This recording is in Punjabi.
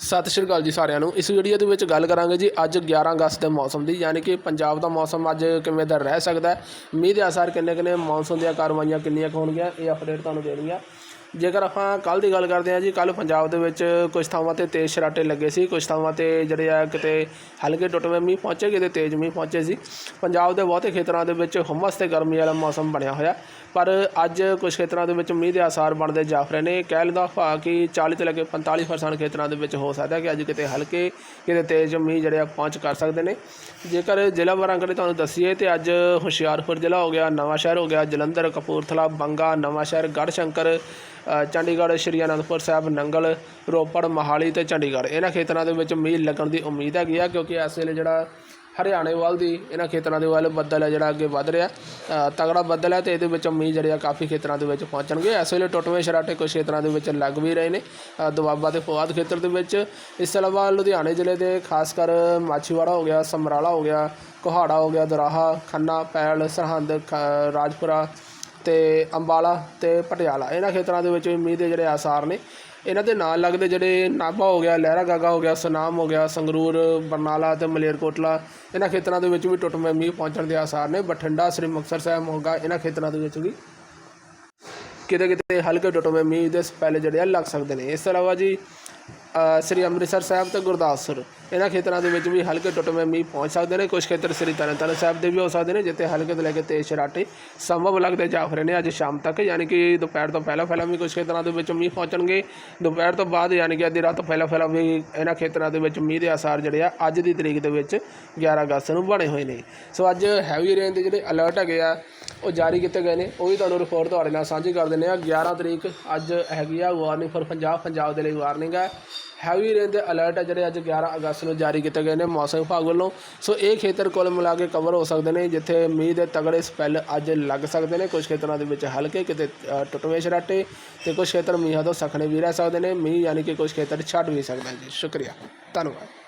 ਸਤਿ ਸ਼੍ਰੀ ਅਕਾਲ ਜੀ ਸਾਰਿਆਂ ਨੂੰ। ਇਸ ਵੀਡੀਓ ਦੇ ਵਿੱਚ ਗੱਲ ਕਰਾਂਗੇ ਜੀ ਅੱਜ 11 ਅਗਸਤ ਦੇ ਮੌਸਮ ਦੀ, ਯਾਨੀ ਕਿ ਪੰਜਾਬ ਦਾ ਮੌਸਮ ਅੱਜ ਕਿਵੇਂ ਦਾ ਰਹਿ ਸਕਦਾ ਹੈ। ਮੀਂਹ ਦੇ ਅਸਰ ਕਿੰਨੇ ਕਿੰਨੇ ਮੌਨਸੂਨ ਦੀਆਂ ਕਾਰਵਾਈਆਂ ਕਿੰਨੀਆਂ ਕੁ ਹੋਣਗੀਆਂ, ਇਹ ਅਪਡੇਟ ਤੁਹਾਨੂੰ ਦੇਣਗੀਆਂ ਜੇਕਰ ਆਪਾਂ ਕੱਲ ਦੀ ਗੱਲ ਕਰਦੇ ਹਾਂ ਜੀ ਕੱਲ ਪੰਜਾਬ ਦੇ ਵਿੱਚ ਕੁਝ ਥਾਵਾਂ ਤੇ ਤੇਜ਼ ਸ਼ਰਾਟੇ ਲੱਗੇ ਸੀ ਕੁਝ ਥਾਵਾਂ ਤੇ ਜਿਹੜੇ ਆ ਕਿਤੇ ਹਲਕੇ ਟੁੱਟਵੇਂ ਮੀਂਹ ਪਹੁੰਚੇ, ਕਿਤੇ ਤੇਜ਼ ਮੀਂਹ ਪਹੁੰਚੇ ਸੀ। ਪੰਜਾਬ ਦੇ ਬਹੁਤੇ ਖੇਤਰਾਂ ਦੇ ਵਿੱਚ ਹੁਮਸ ਤੇ ਗਰਮੀ ਵਾਲਾ ਮੌਸਮ ਬਣਿਆ ਹੋਇਆ। ਪਰ ਅੱਜ ਕੁਝ ਖੇਤਰਾਂ ਦੇ ਵਿੱਚ ਮੀਂਹ ਦੇ ਆਸਾਰ ਬਣਦੇ ਜਾਫ ਰਹੇ ਨੇ। ਕਹਿ ਲਦਾ ਭਾ ਕਿ 40 ਤੋਂ ਲੈ ਕੇ 45% ਖੇਤਰਾਂ ਦੇ ਵਿੱਚ ਹੋ ਸਕਦਾ ਕਿ ਅੱਜ ਕਿਤੇ ਹਲਕੇ, ਕਿਤੇ ਤੇਜ਼ ਮੀਂਹ ਜਿਹੜੇ ਆ ਪਹੁੰਚ ਕਰ ਸਕਦੇ ਨੇ। ਜੇਕਰ ਜ਼ਿਲ੍ਹਾ ਵਾਰਾਂ ਤੁਹਾਨੂੰ ਦੱਸੀਏ ਤੇ ਅੱਜ ਹੁਸ਼ਿਆਰਪੁਰ ਜ਼ਿਲ੍ਹਾ ਹੋ ਗਿਆ ਨਵਾਂ ਸ਼ਹਿਰ ਹੋ ਗਿਆ, ਜਲੰਧਰ, ਕਪੂਰਥਲਾ, ਬੰਗਾ ਨਵਾਂ ਸ਼ਹਿਰ ਗੜ੍ਹਸ਼ੰਕਰ ਚੰਡੀਗੜ੍ਹ ਸ਼੍ਰੀ ਅਨੰਦਪੁਰ ਸਾਹਿਬ, ਨੰਗਲ, ਰੋਪੜ, ਮੋਹਾਲੀ ਤੇ ਚੰਡੀਗੜ੍ਹ। ਇਹਨਾਂ ਖੇਤਰਾਂ ਦੇ ਵਿੱਚ ਮੀਂਹ ਲੱਗਣ ਦੀ ਉਮੀਦ ਹੈਗੀ ਆ, ਕਿਉਂਕਿ ਇਸ ਵੇਲੇ ਜਿਹੜਾ ਹਰਿਆਣੇ ਵੱਲ ਦੀ ਇਹਨਾਂ ਖੇਤਰਾਂ ਦੇ ਵੱਲ ਬੱਦਲ ਹੈ ਜਿਹੜਾ ਅੱਗੇ ਵੱਧ ਰਿਹਾ। ਤਗੜਾ ਬੱਦਲ ਹੈ ਤੇ ਇਹਦੇ ਵਿੱਚ ਮੀਂਹ ਜਿਹੜੇ ਆ ਕਾਫੀ ਖੇਤਰਾਂ ਦੇ ਵਿੱਚ ਪਹੁੰਚਣਗੇ। ਇਸ ਵੇਲੇ ਟੁੱਟਵੇਂ ਸ਼ਰਾਟੇ ਕੁਝ ਖੇਤਰਾਂ ਦੇ ਵਿੱਚ ਲੱਗ ਵੀ ਰਹੇ ਨੇ। ਦੁਆਬਾ ਤੇ ਫੁਆਦ ਖੇਤਰ ਦੇ ਵਿੱਚ ਇਸ ਤੋਂ ਇਲਾਵਾ ਲੁਧਿਆਣੇ ਜ਼ਿਲ੍ਹੇ ਦੇ ਖਾਸ ਕਰ ਮਾਛੀਵਾੜਾ ਹੋ ਗਿਆ, ਸਮਰਾਲਾ ਹੋ ਗਿਆ, ਕੋਹਾੜਾ ਹੋ ਗਿਆ, ਦਰਾਹਾ, ਖੰਨਾ, ਪੈਲ, ਸਰਹੰਦ, ਖ- ਰਾਜਪੁਰਾ ਤੇ ਅੰਬਾਲਾ ਤੇ ਪਟਿਆਲਾ, ਇਹਨਾਂ ਖੇਤਰਾਂ ਦੇ ਵਿੱਚ ਵੀ ਮੀਂਹ ਦੇ ਜਿਹੜੇ ਆਸਾਰ ਨੇ। ਇਹਨਾਂ ਦੇ ਨਾਲ ਲੱਗਦੇ ਜਿਹੜੇ ਨਾਭਾ ਹੋ ਗਿਆ, ਲਹਿਰਾ ਗਾਗਾ ਹੋ ਗਿਆ, ਸੁਨਾਮ ਹੋ ਗਿਆ, ਸੰਗਰੂਰ, ਬਰਨਾਲਾ ਤੇ ਮਲੇਰਕੋਟਲਾ, ਇਹਨਾਂ ਖੇਤਰਾਂ ਦੇ ਵਿੱਚ ਵੀ ਟੁੱਟਵੇਂ ਮੀਂਹ ਪਹੁੰਚਣ ਦੇ ਆਸਾਰ ਨੇ। ਬਠਿੰਡਾ, ਸ੍ਰੀ ਮੁਕਤਸਰ ਸਾਹਿਬ, ਮੋਗਾ, ਇਹਨਾਂ ਖੇਤਰਾਂ ਦੇ ਵਿੱਚ ਵੀ ਕਿਤੇ ਕਿਤੇ ਹਲਕੇ ਟੁੱਟਵੇਂ ਮੀਂਹ ਦੇ ਸਪੈਲੇ ਜਿਹੜੇ ਆ ਲੱਗ ਸਕਦੇ ਨੇ। ਇਸ ਤੋਂ ਇਲਾਵਾ ਜੀ ਸ੍ਰੀ ਅੰਮ੍ਰਿਤਸਰ ਸਾਹਿਬ ਤੇ ਗੁਰਦਾਸਪੁਰ। ਇਹਨਾਂ ਖੇਤਰਾਂ ਦੇ ਵਿੱਚ ਵੀ ਹਲਕੇ ਟੁੱਟਵੇਂ ਮੀਂਹ ਪਹੁੰਚ ਸਕਦੇ ਨੇ। ਕੁਝ ਖੇਤਰ ਸ੍ਰੀ ਤਰਨਤਾਰਨ ਸਾਹਿਬ ਦੇ ਵੀ ਹੋ ਸਕਦੇ ਨੇ, ਜਿੱਥੇ ਹਲਕੇ ਤੋਂ ਲੈ ਕੇ ਤੇਜ਼ ਸ਼ਰਾਟੇ ਸੰਭਵ ਲੱਗਦੇ ਜਾ ਰਹੇ ਨੇ ਅੱਜ ਸ਼ਾਮ ਤੱਕ। ਯਾਨੀ ਕਿ ਦੁਪਹਿਰ ਤੋਂ ਪਹਿਲਾਂ ਪਹਿਲਾਂ ਵੀ ਕੁਝ ਖੇਤਰਾਂ ਦੇ ਵਿੱਚ ਮੀਂਹ ਪਹੁੰਚਣਗੇ। ਦੁਪਹਿਰ ਤੋਂ ਬਾਅਦ ਯਾਨੀ ਕਿ ਅੱਧੀ ਰਾਤ ਤੋਂ ਪਹਿਲਾਂ ਪਹਿਲਾਂ ਵੀ ਇਹਨਾਂ ਖੇਤਰਾਂ ਦੇ ਵਿੱਚ ਮੀਂਹ ਦੇ ਆਸਾਰ ਜਿਹੜੇ ਆ, ਅੱਜ ਦੀ ਤਰੀਕ ਦੇ ਵਿੱਚ 11 ਅਗਸਤ ਨੂੰ ਬਣੇ ਹੋਏ ਨੇ। ਸੋ ਅੱਜ ਹੈਵੀ ਰੇਨ ਦੇ ਜਿਹੜੇ ਅਲਰਟ ਹੈਗੇ ਆ, ਉਹ ਜਾਰੀ ਕੀਤੇ ਗਏ ਨੇ। ਉਹ ਵੀ ਤੁਹਾਨੂੰ ਰਿਪੋਰਟ ਤੁਹਾਡੇ ਨਾਲ ਸਾਂਝੀ ਕਰ ਦਿੰਦੇ ਆ। 11 ਤਰੀਕ ਅੱਜ ਹੈਗੀ ਆ ਵਾਰਨਿੰਗ ਫॉर ਪੰਜਾਬ ਪੰਜਾਬ ਦੇ ਲਈ ਵਾਰਨਿੰਗ ਹੈ ਹੈਵੀ ਰੇਨ ਦੇ ਅਲਰਟ ਆ ਜਿਹੜੇ ਅੱਜ 11 ਅਗਸਤ ਨੂੰ ਜਾਰੀ ਕੀਤੇ ਗਏ ਨੇ ਮੌਸਮ ਵਿਭਾਗ ਵੱਲੋਂ। ਸੋ ਇਹ ਖੇਤਰ ਕੁੱਲ ਮਿਲਾ ਕੇ ਕਵਰ ਹੋ ਸਕਦੇ ਨੇ ਜਿੱਥੇ ਮੀਂਹ ਦੇ ਤਗੜੇ ਸਪੈਲ ਅੱਜ ਲੱਗ ਸਕਦੇ ਨੇ। ਕੁਝ ਖੇਤਰਾਂ ਦੇ ਵਿੱਚ ਹਲਕੇ ਕਿਤੇ ਅ, ਟੁੱਟਵੇਂ ਸ਼ਰਾਟੇ ਤੇ ਕੁਝ ਖੇਤਰ ਮੀਂਹਾਂ ਤੋਂ ਸਖਣੇ ਵੀ ਰਹਿ ਸਕਦੇ ਨੇ। ਮੀਂਹ ਯਾਨੀ ਕਿ ਕੁਝ ਖੇਤਰ ਛੱਡ ਵੀ ਸਕਦੇ ਨੇ ਜੀ। ਸ਼ੁਕਰੀਆ। ਧੰਨਵਾਦ।